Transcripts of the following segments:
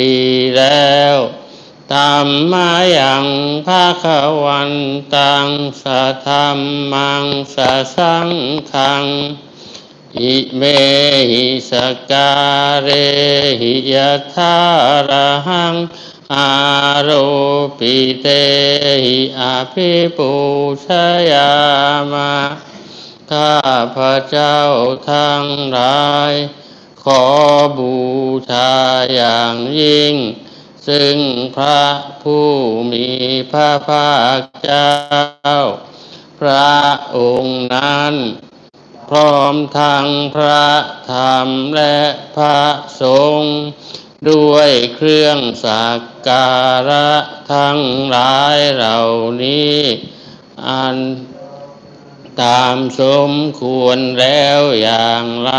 ดีแล้วธรรมายังภาควันตังสัทธรรมังสะสังขังอิเมหิสการเรหิยะทาระหังอาโรปิเตหิอาภิปูชยามะข้าพระเจ้าทั้งหลาย ขอบูชาอย่างยิ่ง ซึ่งพระผู้มีพระภาคเจ้า พระองค์นั้น พร้อมทั้งพระธรรมและพระสงฆ์ด้วยเครื่องสักการะทั้งหลายเหล่านี้ อันตามสมควรแล้วอย่างไร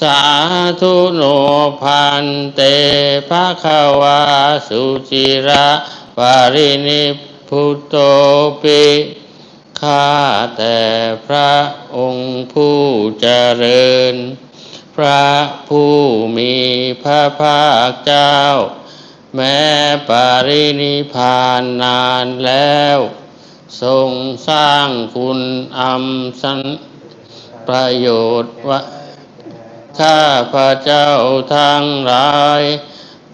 สาธุโนพันเตภะคะวาสุจิระปารินิพุตโตปิข้าแต่พระองค์ผู้เจริญ พระผู้มีพระภาคเจ้า แม้ปรินิพพานนานแล้ว ทรงสร้างคุณอัมสันประโยชน์วะ ข้าพระเจ้าทั้งหลาย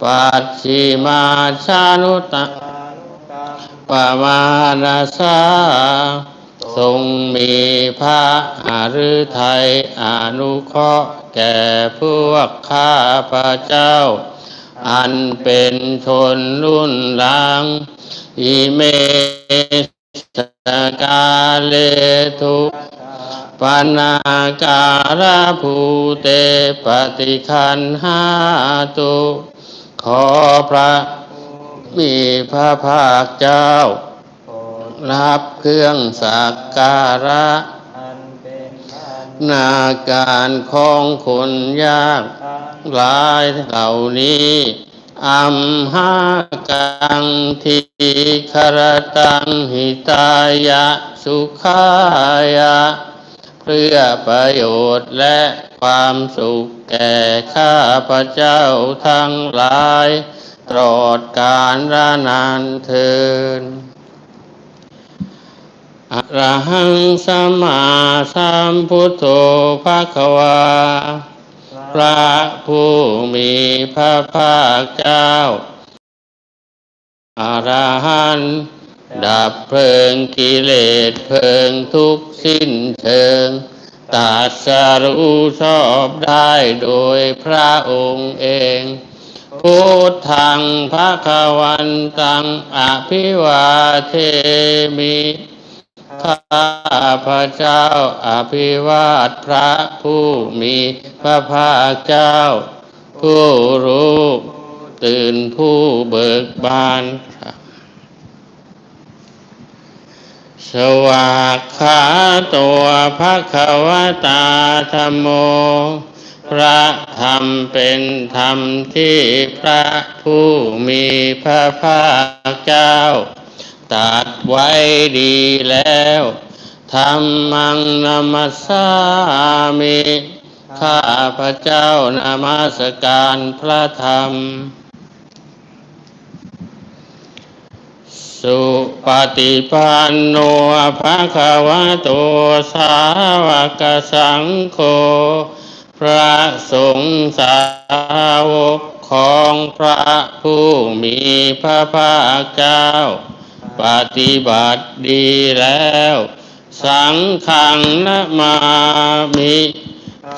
ปัจฉิมาชานุตะปมานาสาทรงมีพระหฤทัยอนุเคราะห์แก่พวกข้าพระเจ้า อันเป็นชนรุ่นหลัง อิเมส กาเลทุปนาการาภูเตปฏิคันหาตุ ขอพระมีพระภาคเจ้า รับเครื่องสักการะนเป็นอันนาการของคนยากหลายเหล่านี้ อัมหากังทิคารตังหิตายะสุขายะ เพื่อประโยชน์และความสุขแก่ข้าพระเจ้าทั้งหลายตลอดกาลระนานเทินอรหังสัมมาสัมพุทโธภะคะวา พระผู้มีพระภาคเจ้าอารหันต์ดับเพลิงกิเลสเพลิงทุกข์สิ้นเชิงตรัสรู้ชอบได้โดยพระองค์เอง พุทธังภะควันตังอภิวาเทมิ ข้าพระเจ้าอภิวาทพระผู้มีพระภาคเจ้า ผู้รู้ตื่นผู้เบิกบาน สวากขาตัวพระขวตาธรรมโม พระธรรมเป็นธรรมที่พระผู้มีพระภาคเจ้า ตัดไว้ดีแล้วธรรมังนามัสสามิข้าพระเจ้านามาสการพระธรรม สุปฏิปันโนภะคะวะโตสาวกสังโฆพระสงฆ์สาวกของพระผู้มีพระภาคเจ้า ปฏิบัติดีแล้ว สังฆังนะมามิ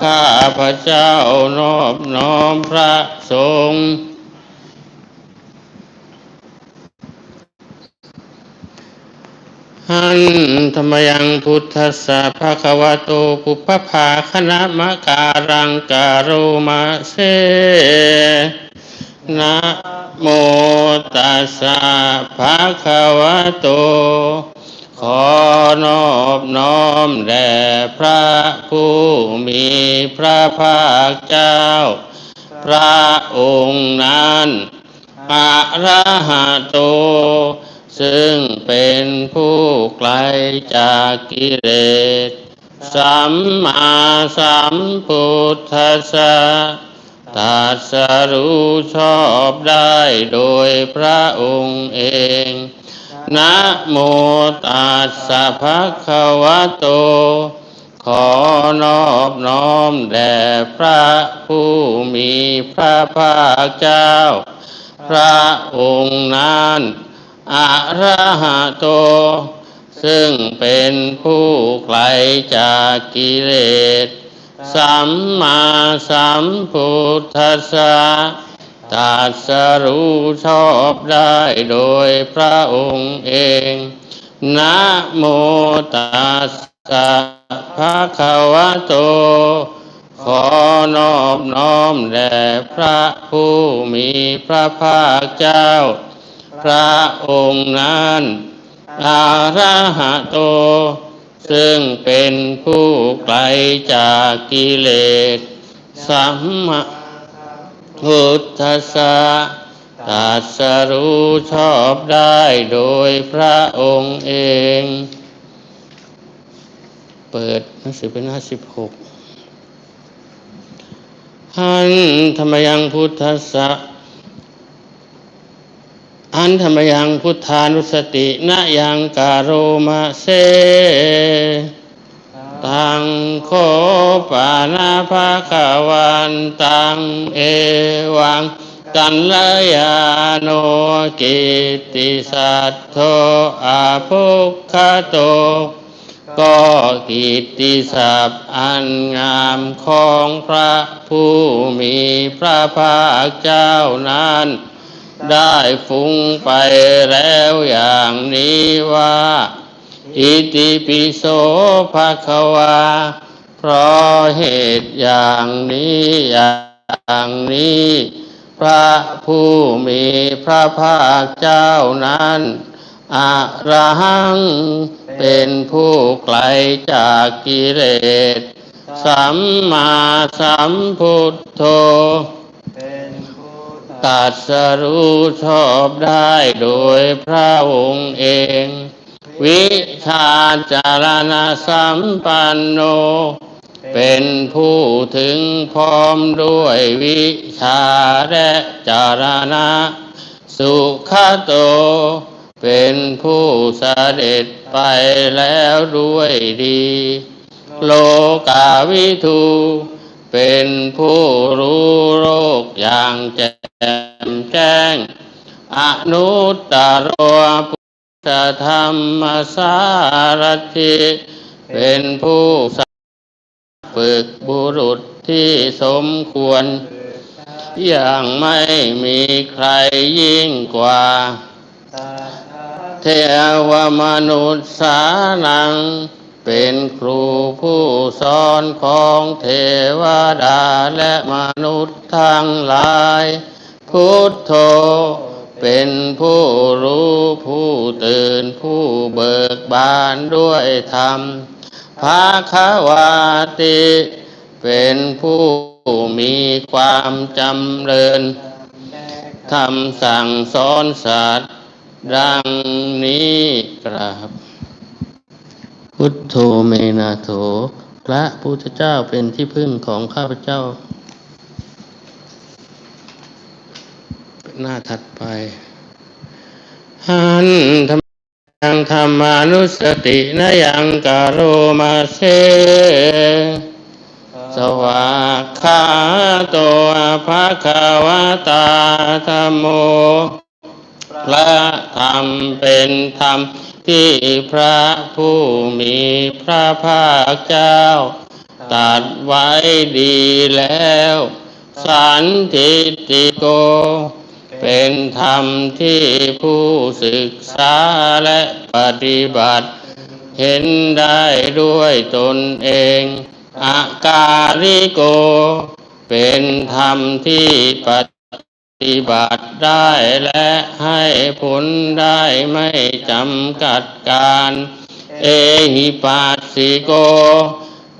ข้าพระเจ้านอบน้อมพระสงฆ์หันธรรมยังพุทธสสะภะควะโตปุพพภาคณะมะการังการุมาเส นะโมตัสสะภะคะวะโต ขอนอบน้อมแด่พระผู้มีพระภาคเจ้า พระองค์นั้นอะระหะโต ซึ่งเป็นผู้ไกลจากกิเลส สัมมาสัมพุทธัสสะ ตรัสรู้ชอบได้โดยพระองค์เอง นะโมตัสสะภะคะวะโต ขอนอบน้อมแด่พระผู้มีพระภาคเจ้า พระองค์นั้นอะระหะโต ซึ่งเป็นผู้ไกลจากกิเลส สัมมาสัมพุทธัสสะตรัสรู้ชอบได้โดยพระองค์เอง นะโมตัสสะภะคะวะโต ขอนอบน้อมแด่พระผู้มีพระภาคเจ้า พระองค์นั้น อาระหะโต ซึ่งเป็นผู้ไกลจากกิเลส สัมมาพุทธัสสะตรัสรู้ชอบได้โดยพระองค์เอง เปิดหนังสือเป็นหน้าสิบหกหันธรรมยังพุทธัสสะ นธรรมยังพุทธานุสตินะยังกาโรมาเซตังโคปานาภาคาวันตังเอวังกันลยาโนกิติสัตโทอาภุคคโต ก็กิตติศัพท์อันงามของพระผู้มีพระภาคเจ้านั้น ได้ฟุ้งไปแล้วอย่างนี้ว่า อิติปิโสภะคะวา เพราะเหตุอย่างนี้อย่างนี้ พระผู้มีพระภาคเจ้านั้นอะระหังเป็นผู้ไกลจากกิเลสสัมมาสัมพุทโธ ตรัสรู้ชอบได้โดยพระองค์เอง วิชาจารณสัมปันโน เป็นผู้ถึงพร้อมด้วยวิชาและจารณะ สุขโต เป็นผู้เสด็จไปแล้วด้วยดี โลกาวิทู เป็นผู้รู้โลกอย่างแจ่มแจ้ง อนุตตรพุทธธรรมสารถิเป็นผู้สฝึกบุรุษที่สมควร อย่างไม่มีใครยิ่งกว่าสัทธาเทวมนุษย์สานัง เป็นครูผู้สอนของเทวดาและมนุษย์ทั้งหลาย พุทโธเป็นผู้รู้ผู้ตื่นผู้เบิกบานด้วยธรรมภาควาติ เป็นผู้มีความจำเริญทำสั่งสอนสัตว์ดังนี้กราบ พุทโธเมนาโถ พระพุทธเจ้าเป็นที่พึ่งของข้าพเจ้า หน้าถัดไป หันธรรมังธรรมานุสตินยังกาโรมาเซสวากขาโตภะคะวะตาธรรมโม พระธรรมเป็นธรรมที่พระผู้มีพระภาคเจ้าตรัดไว้ดีแล้ว สันทิติโก เป็นธรรมที่ผู้ศึกษาและปฏิบัติ เห็นได้ด้วยตนเองอาการิโก เป็นธรรมที่ปฏิ ฏิบัติได้และให้ผลได้ไม่จำกัดการ เอหิปัสสิโก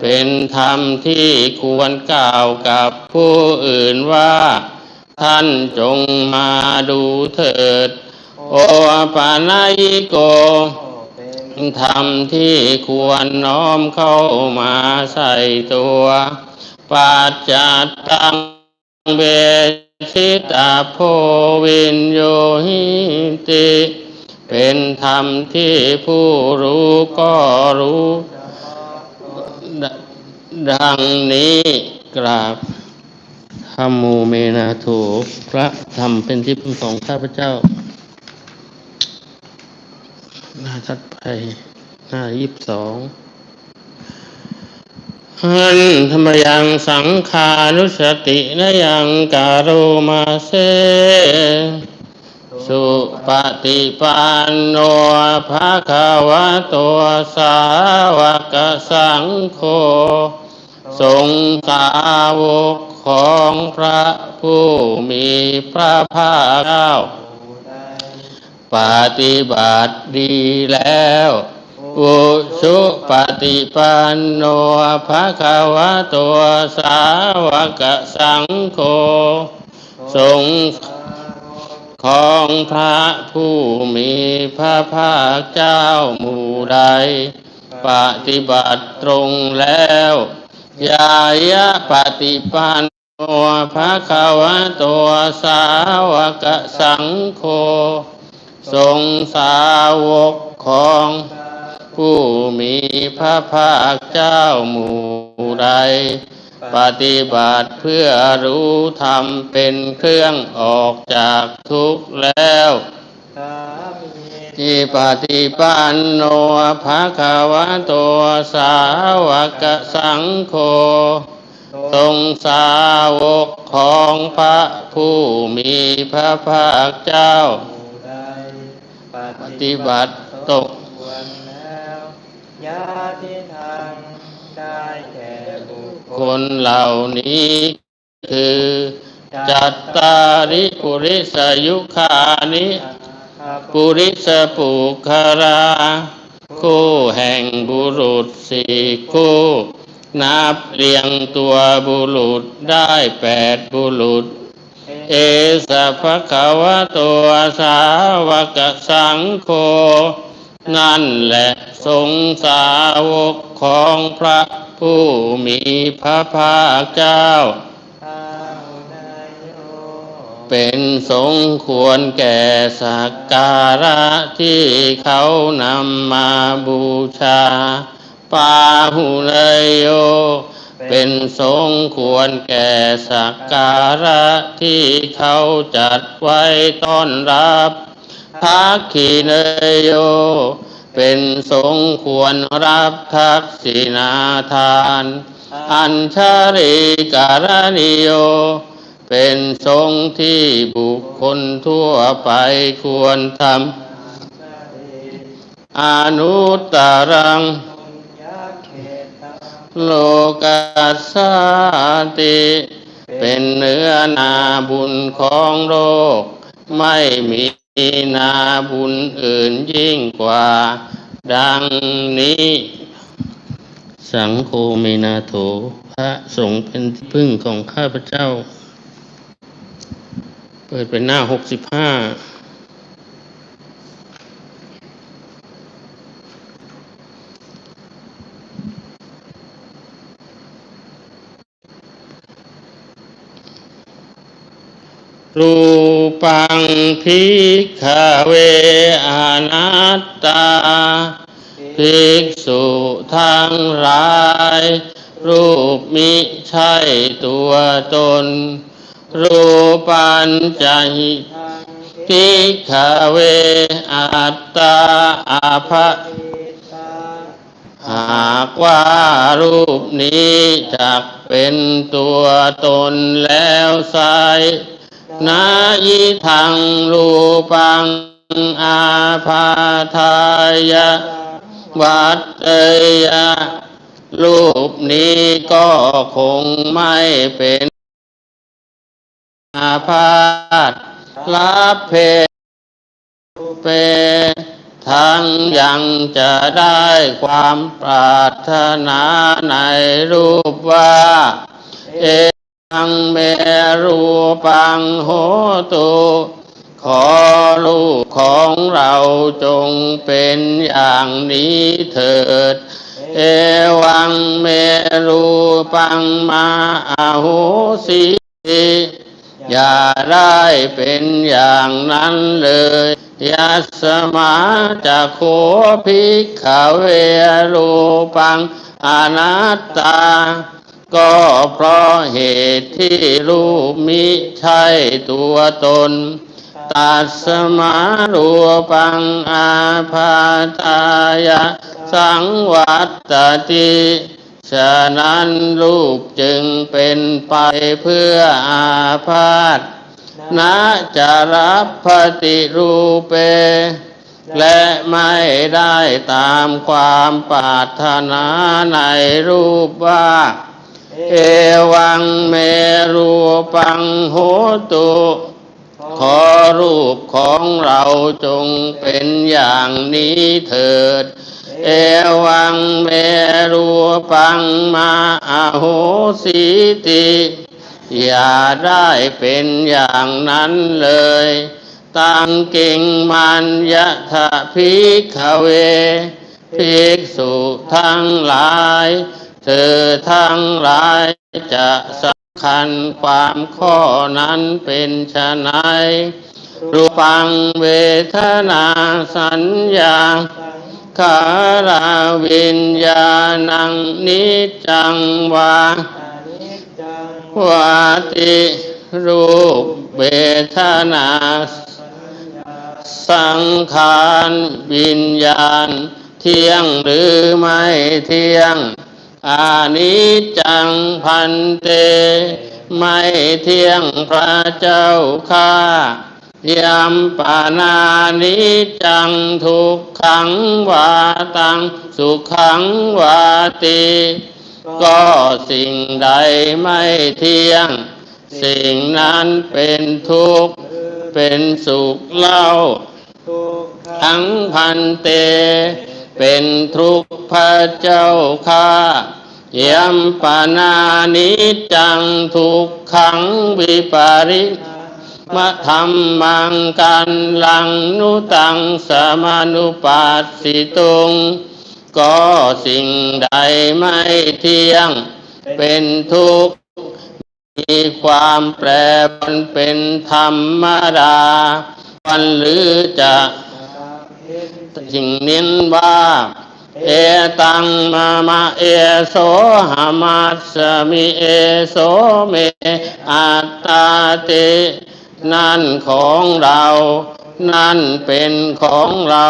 เป็นธรรมที่ควรกล่าวกับผู้อื่นว่า ท่านจงมาดูเถิด โอปานายิโก เป็นธรรมที่ควรน้อมเข้ามาใส่ตัว ปัจจัตตังเบ ชิตาโพวินโยหิติ เป็นธรรมที่ผู้รู้ก็รู้ดดังนี้กราบธรรมโมเมนาโถพระธรรมเป็นที่พึ่งของข้าพเจ้า หน้าทัดไป หน้ายี่สิบสอง หันธรรมยังสังขานุสตินยังการโรมาเซสุปฏิปันโนภะคะวะโตสาวกสังโฆทรงสาวกของพระผู้มีพระภาคเจ้า ปฏิบัติดีแล้ว อุชุปฏิปันโนภะคะวะโตสาวกสังโฆทรงของพระผู้มีพระภาคเจ้าหมู่ใด ปฏิบัติตรงแล้วยายะปฏิปันโนภะคะวะโตสาวกสังโฆทรงสาวกของ ผู้มีพระภาคเจ้าหมู่ใด ปฏิบัติเพื่อรู้ธรรมเป็นเครื่องออกจากทุกข์แล้วที่ปฏิปันโนภะคะวะโตสาวกสังโฆทรงสาวกของพระผู้มีพระภาคเจ้า ปฏิบัติตก ยาที่ทางได้แก่บุคคลนเหล่านี้ คือจัตตาริปุริสยุคานิปุริสปุคาราคู่แห่งบุรุษสี่คู่นับเรียงตัวบุรุษได้แปดบุรุษ เอสภะคะวะตัวสาวกสังโฆ นั่นแหละทรงสาวกของพระผู้มีพระภาคเจ้า เป็นสงควรแก่สักการะที่เขานำมาบูชา ปาหุเนยโย เป็นสงควรแก่สักการะที่เขาจัดไว้ต้อนรับ ทักขีเนโย เป็นสงควรรับทักษินาทาน อัญชาริการณิโย เป็นทรงที่บุคคลทั่วไปควรทำอนุตตรังปุญญาเขตัง โลกัสสาติเป็นเนื้อนาบุญของโลก ไม่มี นาบุญอื่นยิ่งกว่า ดังนี้ สังโฆเมนาโถพระสงฆ์เป็นที่พึ่งของข้าพเจ้า เปิดเป็นหน้าหกสิบห้า รูปังพิกขเวอนัตตาภิกษุทั้งหลาย รูปมิใช่ตัวตน รูปัญจหิทางภิกขเวอัตตาอาภะหากว่ารูปนี้จักเป็นตัวตนแล้วไซ นายิทังรูปังอาภาทายะ วัดเตยะรูปนี้ก็คงไม่เป็นอาพาธรับเพเปทั้งยังจะได้ความปรารถนาในรูปว่า เอังเมรูปังโหตุขอลูกของเราจงเป็นอย่างนี้เถิด เอวังเมรูปังมาอาโหสิอย่าได้เป็นอย่างนั้นเลยยัสสมาจะโคภิกขเวรูปังอนัตตา ก็เพราะเหตุที่รูปมิใช่ตัวตน ตัสสมารูปังอาภาตายะ สังวัตติฉะนั้นรูปจึงเป็นไปเพื่ออาพาธนะจะรับปฏิรูปเป และไม่ได้ตามความปรารถนาในรูปว่า เอวังเมรูปังโหตุขอรูปของเราจงเป็นอย่างนี้เถิด เอวังเมรูปังมาอาโหสิติ อย่าได้เป็นอย่างนั้นเลย ตังกิงมันยะทะพิกขเว ภิกษุทั้งหลาย เธอทั้งหลายจะสำคัญความข้อนั้นเป็นชะไหนรูปังเวทนาสัญญาขาราวิญญาณังนิจังวังวาติรูปเวทนาสัญญาสังขารวิญญาณ เที่ยงหรือไม่เที่ยง อานิจจังพันเต ไม่เที่ยงพระเจ้าข้ายามปานานิจจังทุกขังวาตังสุขังวาติ ก็สิ่งใดไม่เที่ยง สิ่งนั้นเป็นทุกข์เป็นสุขเล่าทุกขทั้งพันเต เป็นทุกข์พระเจ้าข้ายัมปานานิจจังทุกขังวิปาริมะธรรมังกันลังนุตังสมานุปัสสิตุง ก็สิ่งใดไม่เที่ยง เป็นทุกข์มีความแปรปรวนเป็นธรรมดาวันหรือจะ สิ่งนินว่าเอตังมามาเอโสหามัสสมิเอโสเมอัตตาตินั่นของเรา นั่นเป็นของเรา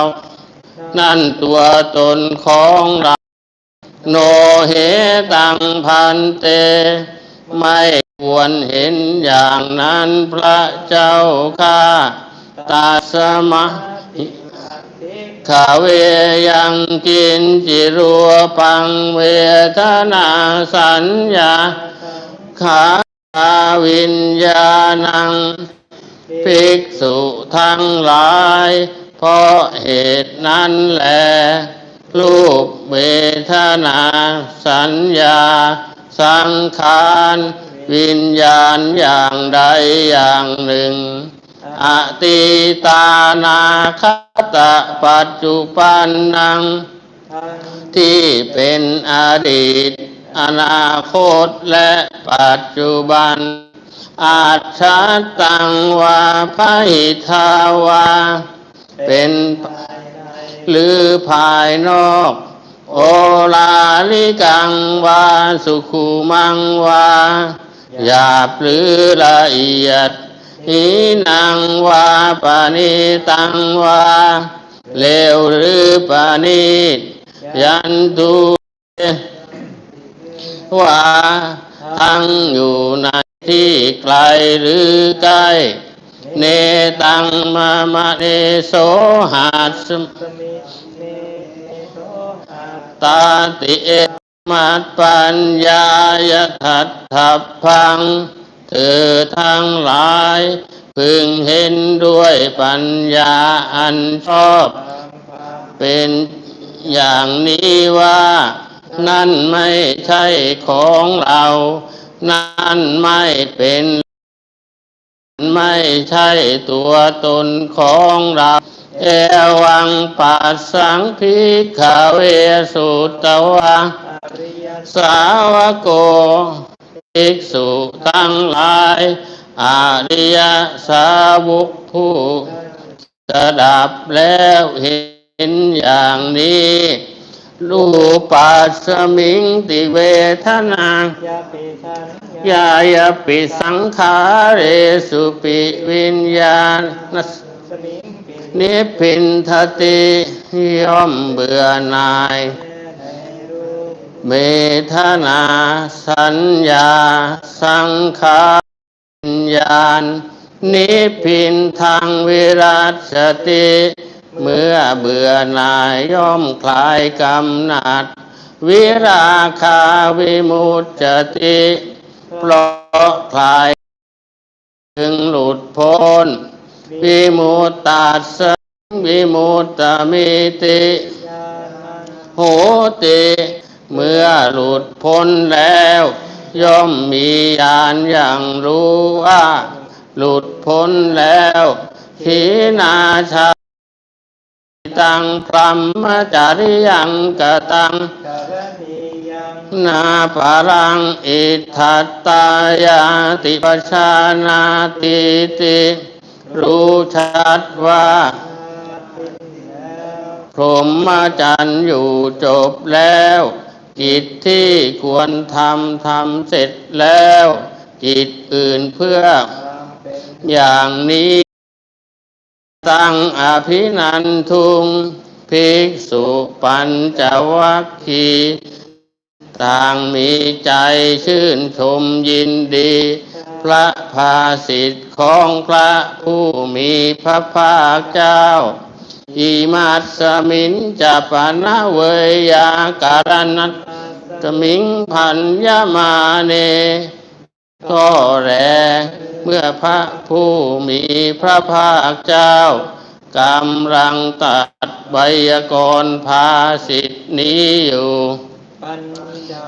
นั่นตัวตนของเรา โนเหตังพันเต ไม่ควรเห็นอย่างนั้นพระเจ้าข้าตาสมะ ขาเวยังกินจิรัวปังเวทนาสัญญาขาวิญญาณังภิกษุทั้งหลาย เพราะเหตุนั้นแหลรูปเวทนาสัญญา สังขาร วิญญาณอย่างใดอย่างหนึ่ง อติตานาคตะปัจจุปันนังทันที่เป็นอดีต อนาคตและปัจจุบัน อาจชาตังวาพหิทาวา เป็นภายในหรือภายนอก โอลาลิกังวาสุขุมังวาหยาบหรือละเอียด หินังวาปานิตังวาเลวหรือปานิยันตุว่าทั้งอยู่ในที่ไกลหรือใกล้เนตังมามะเนโสหัสตาติเอมัตปัญญายทัตถัพพัง เธอทั้งหลาย พึงเห็นด้วยปัญญาอันชอบ เป็นอย่างนี้ว่า นั่นไม่ใช่ของเรา นั่นไม่เป็นไม่ใช่ตัวตนของเราเอวังปัสสังพิกขเวสุตวะ สาวโก ภิกษุทั้งหลายอาริยสาวกผู้สดับแล้วเห็นอย่างนี้รูปัสมิงติเวทนายาญยาปิสังขาเรสุปิวิญญาณนิพินทติย่อมเบื่อหน่าย เมทนาสัญญา สังขารวิญญาณ นิพินทางวิรัตสติ เมื่อเบื่อหน่ายย่อมคลายกำหนัด วิราคาวิมุตจติเพราะคลายถึงหลุดพ้น วิมุตตัสสะวิมุตตมิติ โหติ เมื่อหลุดพ้นแล้ว ย่อมมีญาณอย่างรู้ว่า หลุดพ้นแล้วขีนาชาตังพรหมจาริยังกตังกรณียังนาภารังอิทัตตายาติปชานาติติ รู้ชัดว่าพรหมจรรย์อยู่จบแล้ว กิจที่ควรทำทำเสร็จแล้วกิจอื่นเพื่ออย่างนี้ ตั้งอภินันทุงภิกษุปัญจวัคคีต่างมีใจชื่นชมยินดี พระภาสิทธิ์ของพระผู้มีพระภาคเจ้า อิมัสสมินจะปะนะเวยาการนัตสมิงพันยมาเนก็แรเมื่อพระผู้มีพระภาคเจ้ากำลังตัดไวยากรณ์ภาสิทธินี้อยู่ปัญ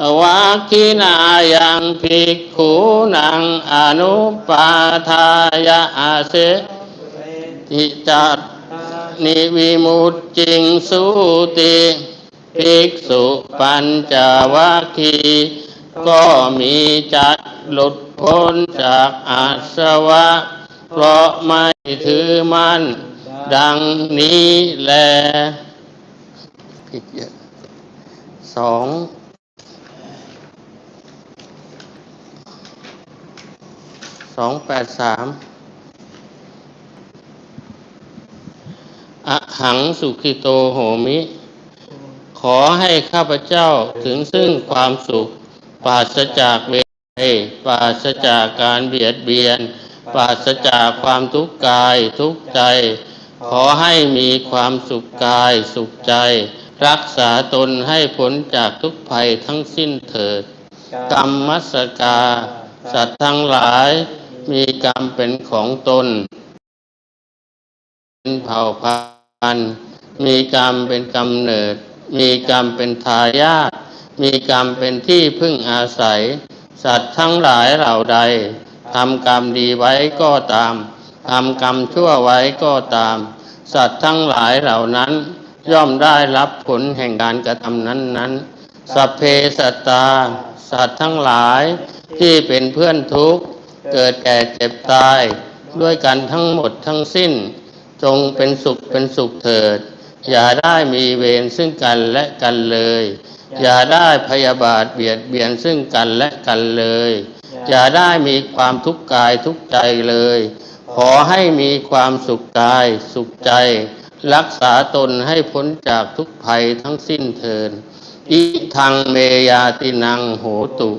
จวาคินายังภิกขุนังอนุปาทายาอาเสติจัต นิวิมุตจิงสุติภิกษุปัญจวัคคีก็มีจัดหลุดพ้นจากอาสวะ เพราะไม่ถือมันดังนี้แลผิดเยอะสองสองแปดสาม อหังสุขิโตโหมิ ขอให้ข้าพเจ้าถึงซึ่งความสุข ปราศจากเวทปราศจากการเบียดเบียน ปราศจากความทุกข์กายทุกข์ใจ ขอให้มีความสุขกายสุขใจ รักษาตนให้พ้นจากทุกภัยทั้งสิ้นเถิด กรรมมัสกา สัตว์ทั้งหลายมีกรรมเป็นของตน เป็นเผ่าพันธุ์ มีกรรมเป็นกำเนิด มีกรรมเป็นทายาทมีกรรมเป็นที่พึ่งอาศัย สัตว์ทั้งหลายเหล่าใดทำกรรมดีไว้ก็ตามทำกรรมชั่วไว้ก็ตาม สัตว์ทั้งหลายเหล่านั้น ย่อมได้รับผลแห่งการกระทำนั้นนั้นๆสัพเพสัตตา สัตว์ทั้งหลายที่เป็นเพื่อนทุกข์ เกิดแก่เจ็บตาย ด้วยกันทั้งหมดทั้งสิ้น จงเป็นสุขเป็นสุขเถิด อย่าได้มีเวรซึ่งกันและกันเลย อย่าได้พยาบาทเบียดเบียนซึ่งกันและกันเลย อย่าได้มีความทุกข์กายทุกข์ใจเลย ขอให้มีความสุขกายสุขใจ รักษาตนให้พ้นจากทุกภัยทั้งสิ้นเถิดอิทังเมยาตินังโหตุ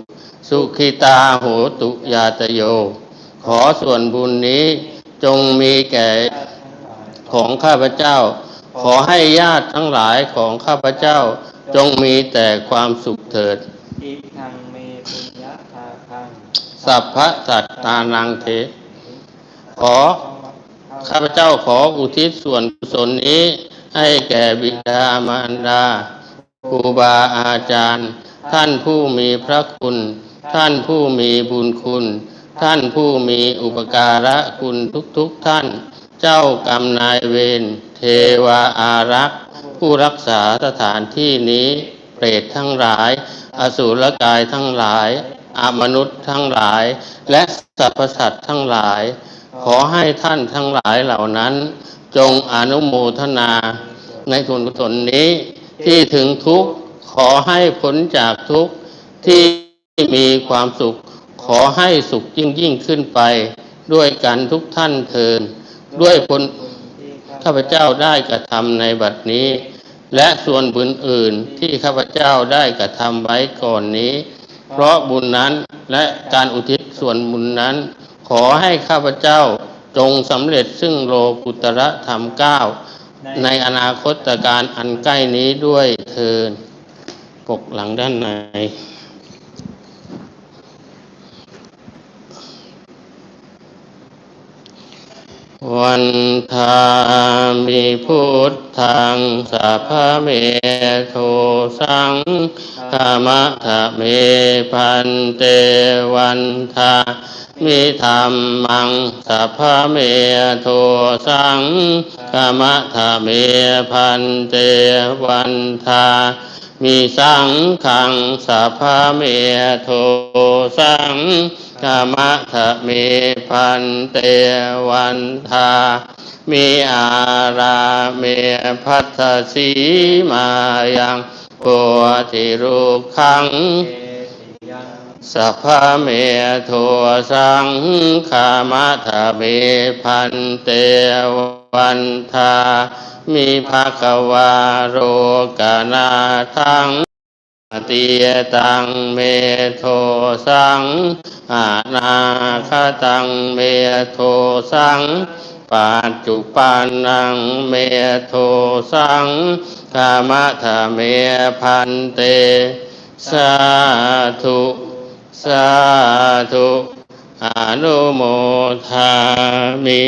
สุขิตาโหตุยาตโย ขอส่วนบุญนี้จงมีแก่ ของข้าพเจ้า ขอให้ญาติทั้งหลายของข้าพเจ้าจงมีแต่ความสุขเถิดอิทังเมปุญญาภาคังสัพพะสัตตานังเท ขอข้าพเจ้าขออุทิศส่วนกุศลนี้ ให้แก่บิดามารดาครูบาอาจารย์ ท่านผู้มีพระคุณ ท่านผู้มีบุญคุณ ท่านผู้มีอุปการะคุณทุกๆทท่าน เจ้ากรรมนายเวรเทวาอารักษ์ ผู้รักษาสถานที่นี้ เปรตทั้งหลาย อสูรกายทั้งหลายอมนุษย์ทั้งหลาย และสรรพสัตว์ทั้งหลาย ขอให้ท่านทั้งหลายเหล่านั้น จงอนุโมทนาในส่วนกุศลนี้ที่ถึงทุกข์ขอให้พ้นจากทุกข์ที่มีความสุข ขอให้สุขยิ่งยิ่งขึ้นไป ด้วยกันทุกท่านเทิน ด้วยผลข้าพเจ้าได้กระทำในบัดนี้ และส่วนบุญอื่นที่ข้าพเจ้าได้กระทำไว้ก่อนนี้ เพราะบุญนั้นและการอุทิศส่วนบุญนั้น ขอให้ข้าพเจ้าจงสำเร็จซึ่งโลกุตระธรรมเก้าในอนาคตการอันใกล้นี้ด้วยเทินปกหลังด้านใน วันทามิพุทธังสัพพะเมโทสังธรรมะทะเมพันเตวันทามิธรรมังสัพพะเมโทสังธรรมะทะเมพันเตวันทา มีสังขังสัพพะเมโทสังกามะทะเมพันเตวันทามีอาราเมพัทธสีมายังโพธิรุขังเกติยังสัพพะเมโทสังขามะทะเมพันเตวั วันทามีภาควาโรกานาทังอติยตังเมโทสังอานาคตังเมโทสังปัจจุปันนังเมโทสังกามะทะเมพันเต สาธุ สาธุ อนุโมทามิ